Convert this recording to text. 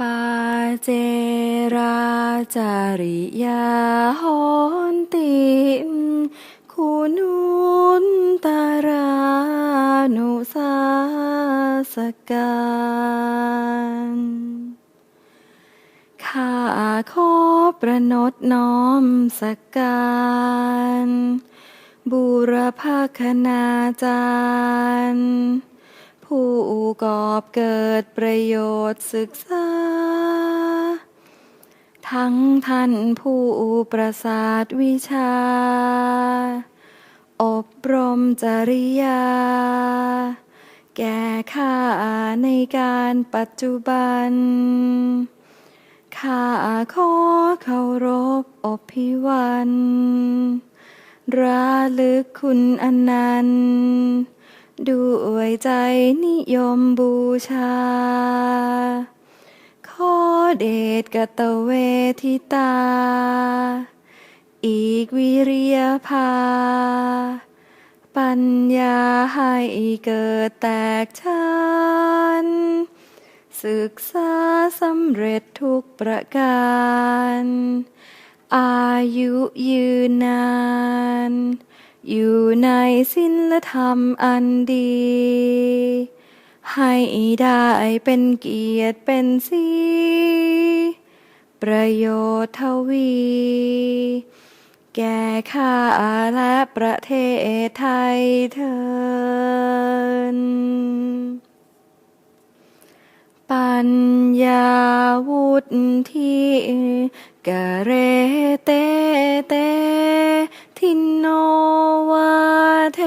ปาเจราจาริยาหอนติมคุณุนตารานุสาสการข้าขอประนตน้อมสักการบูรพาคณาจารย์ ผู้กอบเกิดประโยชน์ศึกษา ทั้งท่านผู้ประสาทวิชา อบรมจริยา แก่ข้าในการปัจจุบัน ข้าขอเคารพอบพิวันระลึกคุณอนันต์ ยใจนิยมบูชา ขอเดชกตเวทิตา อีกวิริยภา ปัญญาให้เกิดแตกชานศึกษาสำเร็จทุกประการ อายุยืนนาน อยู่ในศีลธรรมอันดี ให้ได้เป็นเกียรติเป็นสีประโยชน์ทวี แก่ข้าและประเทศไทยเถินปัญญาวุฒิกเรเต วาเท